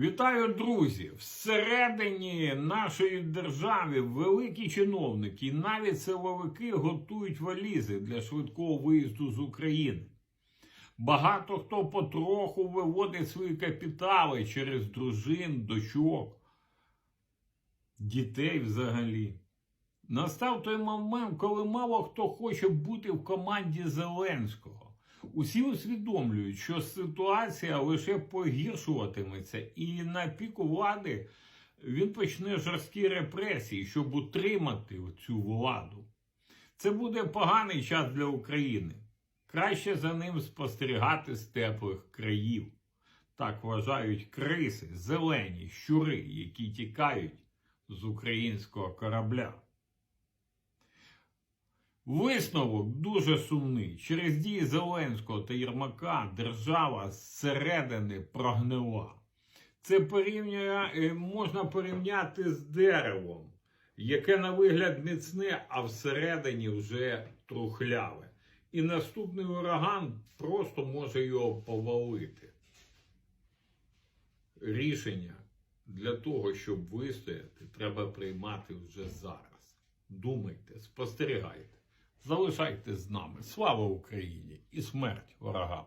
Вітаю, друзі! Всередині нашої держави великі чиновники і навіть силовики готують валізи для швидкого виїзду з України. Багато хто потроху виводить свої капітали через дружин, дочок, дітей взагалі. Настав той момент, коли мало хто хоче бути в команді Зеленського. Усі усвідомлюють, що ситуація лише погіршуватиметься, і на піку влади він почне жорсткі репресії, щоб утримати цю владу. Це буде поганий час для України. Краще за ним спостерігати з теплих країв. Так вважають криси, зелені, щури, які тікають з українського корабля. Висновок дуже сумний. Через дії Зеленського та Єрмака держава зсередини прогнила. Це порівнює, е, можна порівняти з деревом, яке на вигляд міцне, а всередині вже трухляве. І наступний ураган просто може його повалити. Рішення для того, щоб вистояти, треба приймати вже зараз. Думайте, спостерігайте. Залишайтесь з нами. Слава Україні і смерть ворогам!